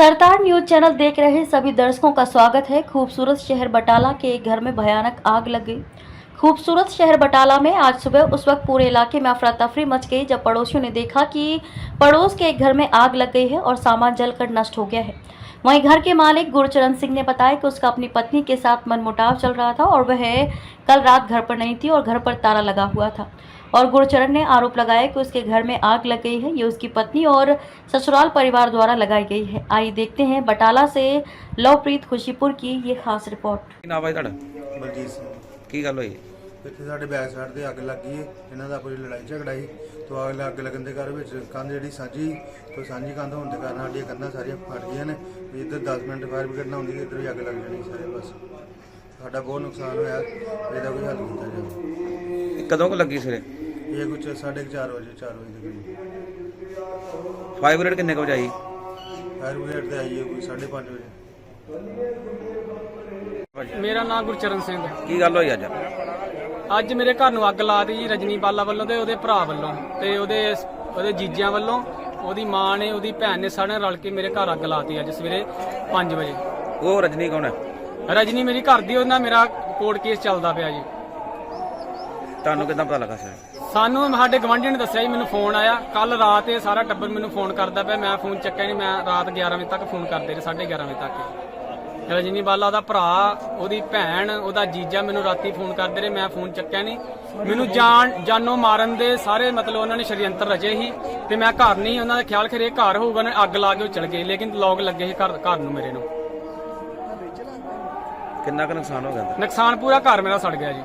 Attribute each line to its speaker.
Speaker 1: सरदार news channel देख रहे सभी दर्शकों का स्वागत है खूबसूरत शहर बटाला के एक घर में भयानक आग लग गई खूबसूरत शहर बटाला में आज सुबह उस वक्त पूरे इलाके में अफरा तफरी मच गई जब पड़ोसियों ने देखा कि पड़ोस के एक घर में आग लग गई है और सामान जलकर नष्ट हो गया है। वहीं घर के मालिक गुरचरण सिंह ने बताया कि उसका अपनी पत्नी के साथ मनमुटाव चल रहा था और वह कल रात घर पर नहीं थी और घर पर ताला लगा हुआ था। और गुरचरण ने आरोप लगाया कि उसके घर में आग लग गई है ये उसकी पत्नी और ससुराल परिवार द्वारा लगाई गई है। आइए देखते हैं बटाला से लवप्रीत खुशीपुर की ये खास रिपोर्ट।
Speaker 2: की गल हुई?
Speaker 3: ਇੱਥੇ ਸਾਡੇ ਬੈਕ ਸਾਈਡ ਤੇ ਅੱਗ ਲੱਗੀ ਹੈ ਇਹਨਾਂ ਦਾ ਕੋਈ ਲੜਾਈ ਝਗੜਾ ਸੀ ਤੋਂ ਅੱਗ ਲੱਗ ਲੱਗਣ ਦੇ ਘਰ ਵਿੱਚ ਕੰਧ ਜਿਹੜੀ ਸਾਂਝੀ ਤੋਂ ਸਾਂਝੀ ਕੰਧ ਹੋਣ ਦੇ ਕਾਰਨ ਸਾਡੀਆਂ ਕੰਧਾਂ ਸਾਰੀਆਂ ਫਟ ਗਈਆਂ ਨੇ। ਵੀ ਇੱਧਰ 10 ਮਿੰਟ ਫਾਇਰ ਬ੍ਰਿਗੇਡ ਨਾ ਹੁੰਦੀ ਤੇ ਇੱਧਰ ਵੀ ਅੱਗ ਲੱਗ ਜਾਣੀ ਸਾਰੇ ਬਸ। ਸਾਡਾ ਬਹੁਤ ਨੁਕਸਾਨ ਹੋਇਆ। ਇਹਦਾ ਕੋਈ ਹੱਲ ਕੀਤਾ ਜਾਵੇ।
Speaker 2: ਕਦੋਂ ਕੁ ਲੱਗੀ ਸਵੇਰੇ?
Speaker 3: ਇਹ ਕੁਝ 4:30 ਵਜੇ 4 ਵਜੇ ਦੇ ਕਰੀਬ
Speaker 2: ਫਾਈਵ ਬ੍ਰਿਗੇਡ ਕਿੰਨੇ ਕੁ ਵਜੇ ਆਈ?
Speaker 3: ਫਾਇਰ ਬ੍ਰਿਗੇਡ ਤੇ ਆਈ ਹੈ ਕੋਈ 5:30 ਵਜੇ।
Speaker 4: ਮੇਰਾ ਨਾਮ ਗੁਰਚਰਨ ਸਿੰਘ ਹੈ।
Speaker 2: ਕੀ ਗੱਲ ਹੋਈ ਅੱਜ?
Speaker 4: ਅੱਜ ਮੇਰੇ ਘਰ ਨੂੰ ਅੱਗ ਲਾ ਦਿੱਤੀ ਜੀ ਰਜਨੀ ਬਾਲਾ ਵੱਲੋਂ ਤੇ ਉਹਦੇ ਭਰਾ ਵੱਲੋਂ ਤੇ ਉਹਦੇ ਉਹਦੇ ਜੀਜਿਆਂ ਵੱਲੋਂ। ਉਹਦੀ ਮਾਂ ਨੇ ਉਹਦੀ ਭੈਣ ਨੇ ਸਾਰਿਆਂ ਨੇ ਰਲ ਕੇ ਮੇਰੇ ਘਰ ਅੱਗ ਲਾਤੀ ਅੱਜ ਸਵੇਰੇ 5 ਵਜੇ।
Speaker 2: ਉਹ ਰਜਨੀ ਕੌਣ ਹੈ?
Speaker 4: ਰਜਨੀ ਮੇਰੀ ਘਰ ਦੀ ਉਹਨਾਂ ਮੇਰਾ ਕੋਰਟ ਕੇਸ ਚੱਲਦਾ ਪਿਆ ਜੀ।
Speaker 2: ਤੁਹਾਨੂੰ ਕਿਦਾਂ ਪਤਾ ਲੱਗਾ ਸਰ?
Speaker 4: ਸਾਨੂੰ ਸਾਡੇ ਗਵਾਂਢੀ ਨੇ ਦੱਸਿਆ ਜੀ ਮੈਨੂੰ ਫੋਨ ਆਇਆ। ਕੱਲ ਰਾਤ ਇਹ ਸਾਰਾ ਟੱਬਰ ਮੈਨੂੰ ਫੋਨ ਕਰਦਾ ਪਿਆ। ਮੈਂ ਫੋਨ ਚੱਕਿਆ ਨਹੀਂ ਮੈਂ ਰਾਤ 11 ਵਜੇ ਤੱਕ ਫੋਨ ਕਰਦੇ ਰਹੇ 11:30 ਵਜੇ ਤੱਕ। ਰਜਨੀ ਬਾਲਾ ਦਾ ਭਰਾ ਉਹਦੀ ਭੈਣ ਉਹਦਾ ਜੀਜਾ ਮੈਨੂੰ ਰਾਤੀ ਫੋਨ ਕਰਦੇ ਰਹੇ ਮੈਂ ਫੋਨ ਚੱਕਿਆ ਨਹੀਂ। ਮੈਨੂੰ ਜਾਨ ਜਾਨੋਂ ਮਾਰਨ ਦੇ ਸਾਰੇ ਮਤਲਬ ਉਹਨਾਂ ਨੇ ਸ਼ਰੀਅੰਤਰ ਰਚੇ ਸੀ ਤੇ ਮੈਂ ਘਰ ਨਹੀਂ ਉਹਨਾਂ ਦਾ ਖਿਆਲ ਖਰੇ ਘਰ ਹੋਊਗਾ ਨਾ ਅੱਗ ਲਾ ਕੇ ਉਹ ਚਲ ਗਏ ਲੇਕਿਨ ਲੋਕ ਲੱਗੇ ਸੀ ਘਰ ਘਰ ਨੂੰ ਮੇਰੇ ਨੂੰ।
Speaker 2: ਕਿੰਨਾ ਕੁ ਨੁਕਸਾਨ ਹੋ ਗਿਆ?
Speaker 4: ਨੁਕਸਾਨ ਪੂਰਾ ਘਰ ਮੇਰਾ ਸੜ ਗਿਆ ਜੀ।